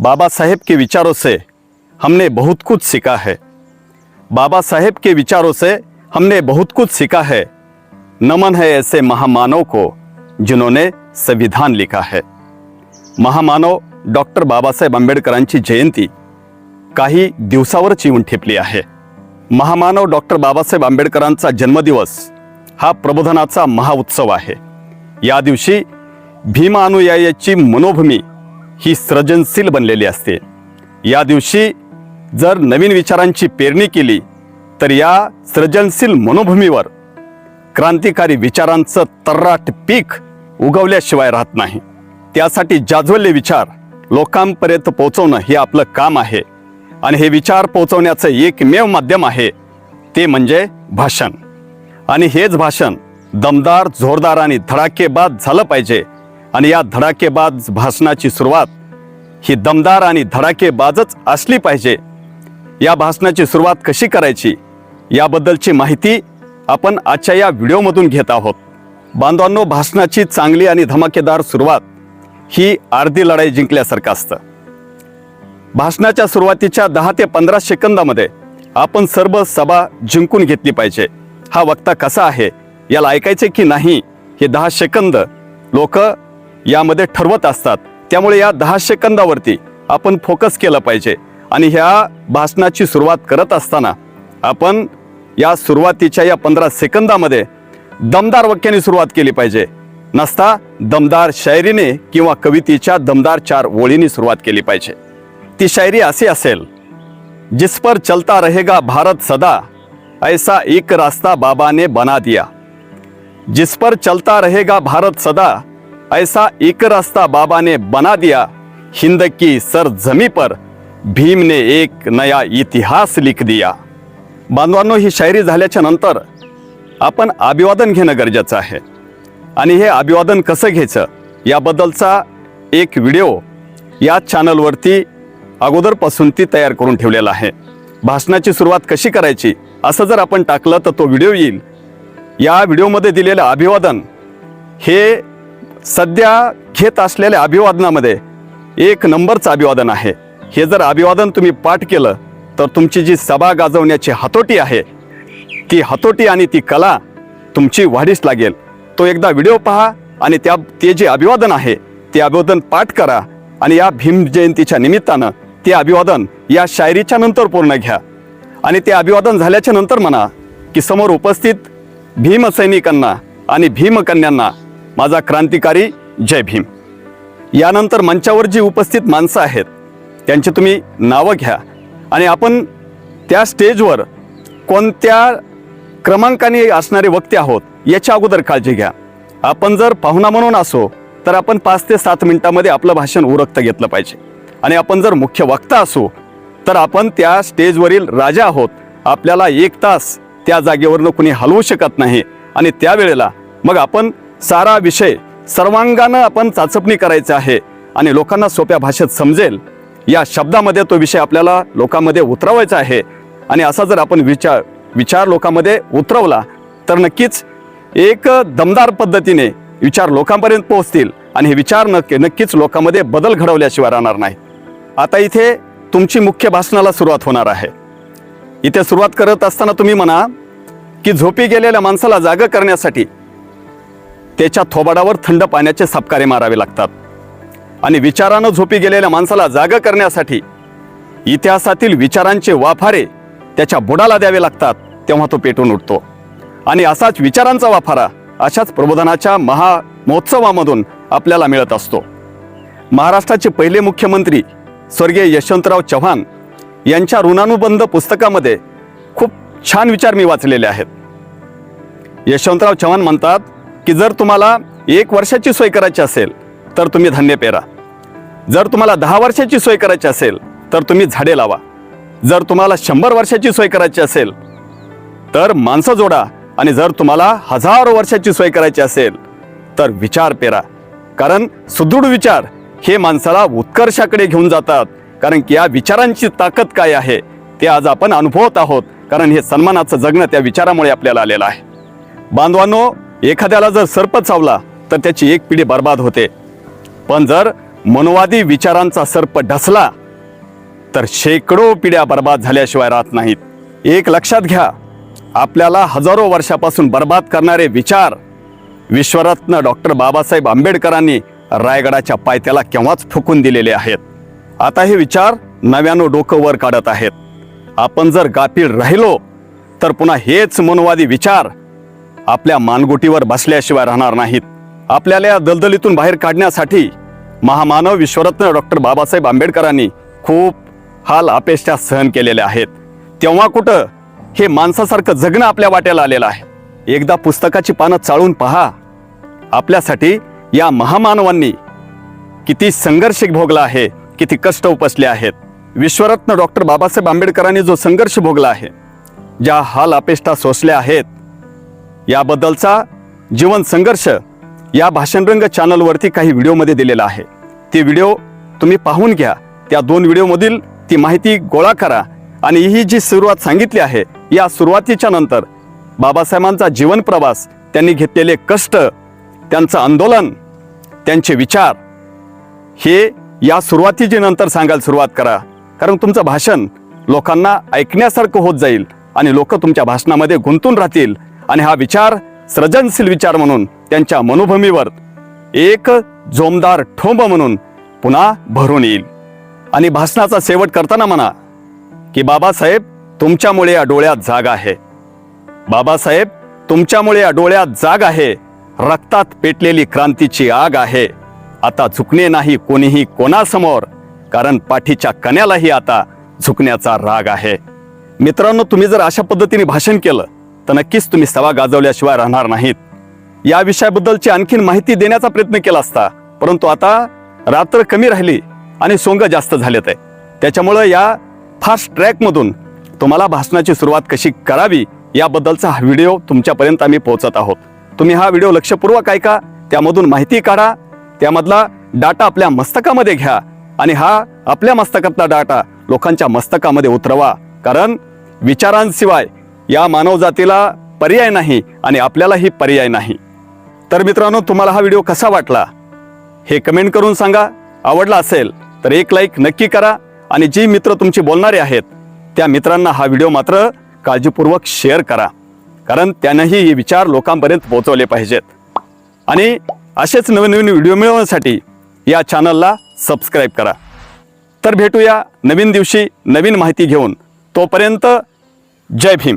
बाबा साहेब के विचारों से हमने बहुत कुछ सीखा है। बाबा साहेब के विचारों से हमने बहुत कुछ सीखा है। नमन है ऐसे महामानव को जिन्होंने संविधान लिखा है। महामानव डॉक्टर बाबासाहेब आंबेडकरांची जयंती काही दिवसावरच येऊन ठेपली आहे। महामानव डॉक्टर बाबासाहेब आंबेडकरांचा जन्मदिवस हा प्रबोधनाचा महाउत्सव आहे। या दिवशी भीम अनुयायाची मनोभूमी ही सृजनशील बनलेली असते. या दिवशी जर नवीन विचारांची पेरणी केली तर या सृजनशील मनोभूमीवर क्रांतिकारी विचारांचं तर्राट पीक उगवल्याशिवाय राहत नाही. त्यासाठी जाज्वल्य विचार लोकांपर्यंत पोहोचवणं हे आपलं काम आहे. आणि हे विचार पोहोचवण्याचं एकमेव माध्यम आहे ते म्हणजे भाषण. आणि हेच भाषण दमदार जोरदार आणि धडाकेबाद झालं पाहिजे आणि या धडाकेबाज भाषणाची सुरुवात ही दमदार आणि धडाकेबाजच असली पाहिजे. या भाषणाची सुरुवात कशी करायची? याबद्दलची माहिती आपण आजच्या या व्हिडिओमधून घेत आहोत. बांधवांनो भाषणाची चांगली आणि धमाकेदार सुरुवात ही अर्धी लढाई जिंकल्यासारखं असतं. भाषणाच्या सुरुवातीच्या दहा ते पंधरा सेकंदामध्ये आपण सर्व सभा जिंकून घेतली पाहिजे. हा वक्ता कसा आहे? याला ऐकायचे की नाही? हे दहा सेकंद लोक यामध्ये ठरवत असतात. त्यामुळे या दहा सेकंदावरती आपण फोकस केलं पाहिजे. आणि ह्या भाषणाची सुरुवात करत असताना आपण या सुरुवातीच्या या पंधरा सेकंदामध्ये दमदार वाक्याने सुरुवात केली पाहिजे. नसता दमदार शायरीने किंवा कवितेच्या दमदार चार ओळीने सुरुवात केली पाहिजे. ती शायरी अशी असेल जिस पर चलता रहेगा भारत सदा ऐसा एक रास्ता बाबा ने बना दिया. जिस पर चलता रहेगा भारत सदा ऐसा एक रास्ता बाबा ने बना दिया। हिंद की सर जमी पर भीम ने एक नया इतिहास लिख दिया। बांधवांनो ही शायरी झाल्याच्यानंतर आपण अभिवादन घेणं गरजेचं आहे. आणि हे अभिवादन कसं घ्यायचं याबद्दलचा एक व्हिडिओ या चॅनलवरती अगोदरपासून ती तयार करून ठेवलेला आहे. भाषणाची सुरुवात कशी करायची असं जर आपण टाकलं तर तो व्हिडिओ येईल. या व्हिडिओमध्ये दिलेलं अभिवादन हे सध्या घेत असलेल्या अभिवादनामध्ये एक नंबरचं अभिवादन आहे. हे जर अभिवादन तुम्ही पाठ केलं तर तुमची जी सभा गाजवण्याची हातोटी आहे ती हातोटी आणि ती कला तुमची वाढीस लागेल. तो एकदा व्हिडिओ पहा आणि त्या ते जे अभिवादन आहे ते अभिवादन पाठ करा आणि या भीम जयंतीच्या निमित्तानं ते अभिवादन या शायरीच्या नंतर पूर्ण घ्या. आणि ते अभिवादन झाल्याच्यानंतर म्हणा की समोर उपस्थित भीमसैनिकांना आणि भीमकन्यांना माझा क्रांतिकारी जय भीम. यानंतर मंचावर जी उपस्थित माणसं आहेत त्यांची तुम्ही नावं घ्या आणि आपण त्या स्टेजवर कोणत्या क्रमांकाने असणारे वक्ते आहोत याच्या अगोदर काळजी घ्या. आपण जर पाहुणा म्हणून असो तर आपण पाच ते सात मिनिटामध्ये आपलं भाषण उरकतं घेतलं पाहिजे. आणि आपण जर मुख्य वक्ता असू तर आपण त्या स्टेजवरील राजा आहोत. आपल्याला एक तास त्या जागेवरनं कुणी हलवू शकत नाही. आणि त्यावेळेला मग आपण सारा विषय सर्वांगानं आपण चाचपणी करायचा आहे आणि लोकांना सोप्या भाषेत समजेल. या शब्दामध्ये तो विषय आपल्याला लोकांमध्ये उतरवायचा आहे. आणि असा जर आपण विचार विचार लोकांमध्ये उतरवला तर नक्कीच एक दमदार पद्धतीने विचार लोकांपर्यंत पोहोचतील आणि हे विचार नक्की नक्कीच लोकांमध्ये बदल घडवल्याशिवाय राहणार नाही. आता इथे तुमची मुख्य भाषणाला सुरुवात होणार आहे. इथे सुरुवात करत असताना तुम्ही म्हणा की झोपी गेलेल्या माणसाला जागं करण्यासाठी त्याच्या थोबाडावर थंड पाण्याचे सपकारे मारावे लागतात. आणि विचारानं झोपी गेलेल्या माणसाला जाग करण्यासाठी इतिहासातील विचारांचे वाफारे त्याच्या बुडाला द्यावे लागतात तेव्हा तो पेटून उठतो. आणि असाच विचारांचा वाफारा अशाच प्रबोधनाच्या महामहोत्सवामधून आपल्याला मिळत असतो. महाराष्ट्राचे पहिले मुख्यमंत्री स्वर्गीय यशवंतराव चव्हाण यांच्या ऋणानुबंध पुस्तकामध्ये खूप छान विचार मी वाचलेले आहेत. यशवंतराव चव्हाण म्हणतात की जर तुम्हाला एक वर्षाची सोय करायची असेल तर तुम्ही धान्य पेरा. जर तुम्हाला दहा वर्षाची सोय करायची असेल तर तुम्ही झाडे लावा. जर तुम्हाला शंभर वर्षाची सोय करायची असेल तर माणसं जोडा. आणि जर तुम्हाला हजारो वर्षाची सोय करायची असेल तर विचार पेरा. कारण सुदृढ विचार हे माणसाला उत्कर्षाकडे घेऊन जातात. कारण की या विचारांची ताकद काय आहे ते आज आपण अनुभवत आहोत. कारण हे सन्मानाचं जगणं त्या विचारामुळे आपल्याला आलेलं आहे. बांधवांनो एखाद्याला जर सर्प चावला तर त्याची एक पिढी बर्बाद होते. पण जर मनोवादी विचारांचा सर्प ढसला तर शेकडो पिढ्या बर्बाद झाल्याशिवाय राहत नाहीत. एक लक्षात घ्या आपल्याला हजारो वर्षापासून बर्बाद करणारे विचार विश्वरत्न डॉक्टर बाबासाहेब आंबेडकरांनी रायगडाच्या पायथ्याला केव्हाच फुकून दिलेले आहेत? आता हे विचार नव्यानं डोकं वर काढत आहेत. आपण जर गाफील राहिलो तर पुन्हा हेच मनोवादी विचार आपल्या मानगुटीवर बसल्याशिवाय राहणार नाहीत. आपल्याला या दलदलीतून बाहेर काढण्यासाठी महामानव विश्वरत्न डॉक्टर बाबासाहेब आंबेडकरांनी खूप हाल अपेक्षा सहन केलेल्या आहेत. तेव्हा कुठं हे माणसासारखं जगणं आपल्या वाट्याला आलेलं आहे. एकदा पुस्तकाची पानं चाळून पहा. आपल्यासाठी या महामानवांनी किती संघर्ष भोगला आहे किती कष्ट उपसले आहेत. विश्वरत्न डॉक्टर बाबासाहेब आंबेडकरांनी जो संघर्ष भोगला आहे ज्या हाल अपेष्टा सोसल्या आहेत याबद्दलचा जीवन संघर्ष या भाषणरंग चॅनलवरती काही व्हिडिओमध्ये दिलेला आहे. ते व्हिडिओ तुम्ही पाहून घ्या. त्या दोन व्हिडिओमधील ती माहिती गोळा करा आणि ही जी सुरुवात सांगितली आहे या सुरुवातीच्या नंतर बाबासाहेबांचा जीवन प्रवास त्यांनी घेतलेले कष्ट त्यांचं आंदोलन त्यांचे विचार हे या सुरुवातीची नंतर सांगायला सुरुवात करा. कारण तुमचं भाषण लोकांना ऐकण्यासारखं होत जाईल आणि लोक तुमच्या भाषणामध्ये गुंतून राहतील. आणि हा विचार सृजनशील विचार म्हणून त्यांच्या मनोभूमीवर एक जोमदार ठोंब म्हणून पुन्हा भरून येईल. आणि भाषणाचा शेवट करताना म्हणा की बाबासाहेब तुमच्यामुळे या डोळ्यात जाग आहे. बाबासाहेब तुमच्यामुळे या डोळ्यात जाग आहे. रक्तात पेटलेली क्रांतीची आग आहे. आता झुकणे नाही कोणीही कोणासमोर कारण पाठीच्या कण्यालाही आता झुकण्याचा राग आहे. मित्रांनो तुम्ही जर अशा पद्धतीने भाषण केलं तर नक्कीच तुम्ही सभा गाजवल्याशिवाय राहणार नाहीत. या विषयाबद्दलची आणखीन माहिती देण्याचा प्रयत्न केला असता परंतु आता रात्र कमी राहिली आणि सोंग जास्त झालेत आहे. त्याच्यामुळं या फास्ट ट्रॅकमधून तुम्हाला भाषणाची सुरुवात कशी करावी याबद्दलचा हा व्हिडिओ तुमच्यापर्यंत आम्ही पोहोचत आहोत. तुम्ही हा व्हिडिओ लक्षपूर्वक ऐका त्यामधून माहिती काढा त्यामधला डाटा आपल्या मस्तकामध्ये घ्या आणि हा आपल्या मस्तकातला डाटा लोकांच्या मस्तकामध्ये उतरवा. कारण विचारांशिवाय या मानवजातीला पर्याय नाही आणि आपल्यालाही पर्याय नाही. तर मित्रांनो तुम्हाला हा व्हिडिओ कसा वाटला? हे कमेंट करून सांगा. आवडला असेल तर एक लाईक नक्की करा आणि जी मित्र तुमची बोलणारे आहेत त्या मित्रांना हा व्हिडिओ मात्र काळजीपूर्वक शेअर करा. कारण त्यानंही हे विचार लोकांपर्यंत पोहोचवले पाहिजेत. आणि असेच नवीन नवीन व्हिडिओ मिळवण्यासाठी या चॅनलला सबस्क्राईब करा. तर भेटूया नवीन दिवशी नवीन माहिती घेऊन. तोपर्यंत जय भीम.